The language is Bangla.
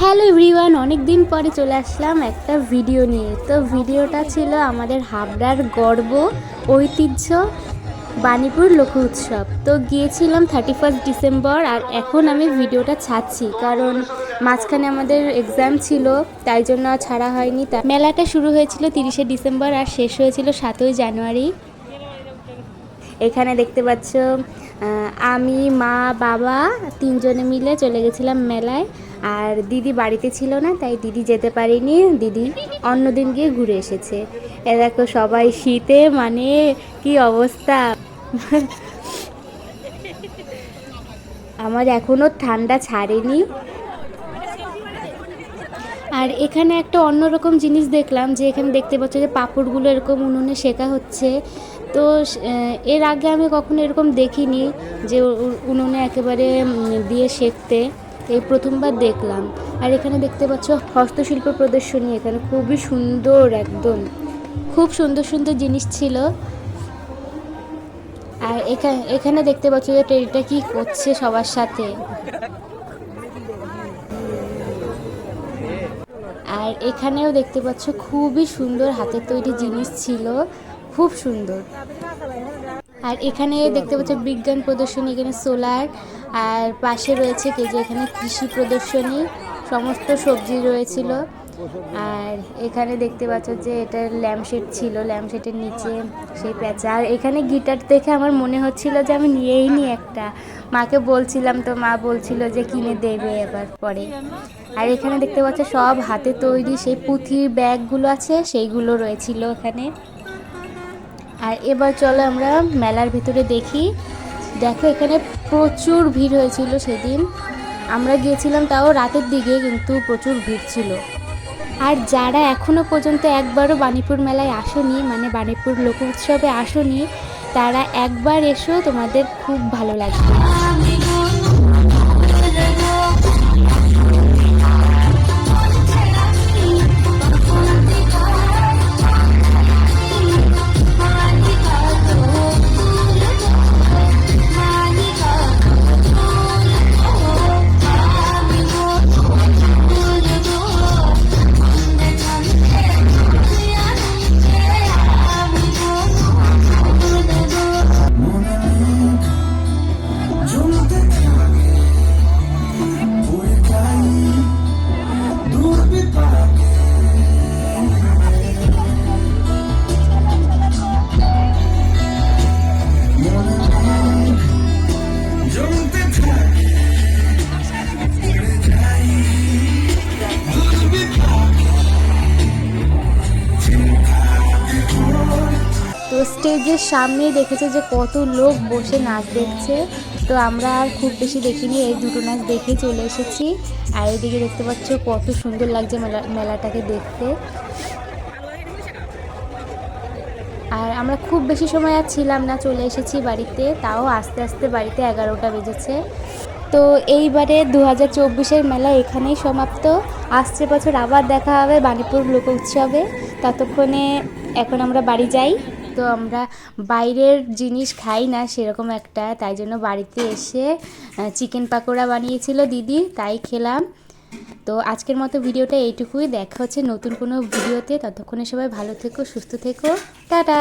হ্যালো এভরিওয়ান অনেক দিন পরে চলে আসলাম একটা ভিডিও নিয়ে। তো ভিডিওটা ছিল আমাদের হাবড়ার গর্ব, ঐতিহ্য, বাণীপুর লোক উৎসব। তো গিয়েছিলাম থার্টি ফার্স্ট ডিসেম্বর আর এখন আমি ভিডিওটা ছাড়ছি কারণ মাঝখানে আমাদের এক্সাম ছিল, তাই জন্য ছাড়া হয়নি। তা মেলাটা শুরু হয়েছিল তিরিশে ডিসেম্বর আর শেষ হয়েছিল সাতই জানুয়ারি এখানে দেখতে পাচ্ছ আমি, মা, বাবা তিনজনে মিলে চলে গেছিলাম মেলায়। আর দিদি বাড়িতে ছিল না, তাই দিদি যেতে পারেনি। দিদি অন্যদিন গিয়ে ঘুরে এসেছে। এ দেখো সবাই শীতে মানে কি অবস্থা। আমার এখনও ঠান্ডা ছাড়েনি। আর এখানে একটা অন্যরকম জিনিস দেখলাম, যে এখানে দেখতে পাচ্ছ যে পাঁপড়গুলো এরকম উনুনে শেখা হচ্ছে। তো এর আগে আমি কখনো এরকম দেখিনি যে উনুনে একেবারে দিয়ে শেখতে এই প্রথমবার দেখলাম। আর এখানে দেখতে পাচ্ছ হস্তশিল্প প্রদর্শনী এখানে। খুবই সুন্দর একদম। খুব সুন্দর সুন্দর জিনিস ছিল। আর এখানে এখানে দেখতে পাচ্ছ যে টেরিটা কি করছে সবার সাথে। আর এখানেও দেখতে পাচ্ছ খুবই সুন্দর হাতের তৈরি জিনিস ছিল। খুব সুন্দর। আর এখানে দেখতে পাচ্ছ বিজ্ঞান প্রদর্শনী, এখানে সোলার আর পাশে রয়েছে কে যে এখানে কৃষি প্রদর্শনী, সমস্ত সবজি রয়েছিল। আর এখানে দেখতে পাচ্ছ যে এটা ল্যাম্পশেড ছিল ল্যাম্পশেডের নিচে সেই প্যাঁচা আর এখানে গিটার দেখে আমার মনে হচ্ছিল যে আমি নিয়েই নি একটা। মাকে বলছিলাম তো, মা বলছিল যে কিনে দেবে এবার পরে। আর এখানে দেখতে পাচ্ছ সব হাতে তৈরি, সেই পুঁথির ব্যাগগুলো আছে, সেইগুলো রয়েছিল এখানে। আর এবার চলো আমরা মেলার ভিতরে দেখি। দেখো, এখানে প্রচুর ভিড় হয়েছিল সেদিন। আমরা গিয়েছিলাম তাও রাতের দিকে, কিন্তু প্রচুর ভিড় ছিল। আর যারা এখনও পর্যন্ত একবারও বাণীপুর মেলায় আসনি মানে বাণীপুর লোক উৎসবে আসনি, তারা একবার এসো তোমাদের খুব ভালো লাগবে। স্টেজের সামনেই দেখেছে যে কত লোক বসে নাচ দেখছে। তো আমরা আর খুব বেশি দেখিনি, এই দুটো নাচ দেখে চলে এসেছি। আর এদিকে দেখতে পাচ্ছ কত সুন্দর লাগছে মেলা, মেলাটাকে দেখতে। আর আমরা খুব বেশি সময় আর ছিলাম না, চলে এসেছি বাড়িতে। তাও আস্তে আস্তে বাড়িতে এগারোটা বেজেছে। তো এইবারে দু হাজার চব্বিশের মেলা এখানেই সমাপ্ত। আসছে বছর আবার দেখা হবে বাণীপুর লোক উৎসবে ততক্ষণে এখন আমরা বাড়ি যাই। তো আমরা বাইরের জিনিস খাই না সেরকম একটা, তাই জন্য বাড়িতে এসে চিকেন পাকোড়া বানিয়েছিল দিদি, তাই খেলাম। তো আজকের মতো ভিডিওটা এইটুকুই, দেখা হচ্ছে নতুন কোনো ভিডিওতে, ততক্ষণে সবাই ভালো থেকো, সুস্থ থেকো, টাটা!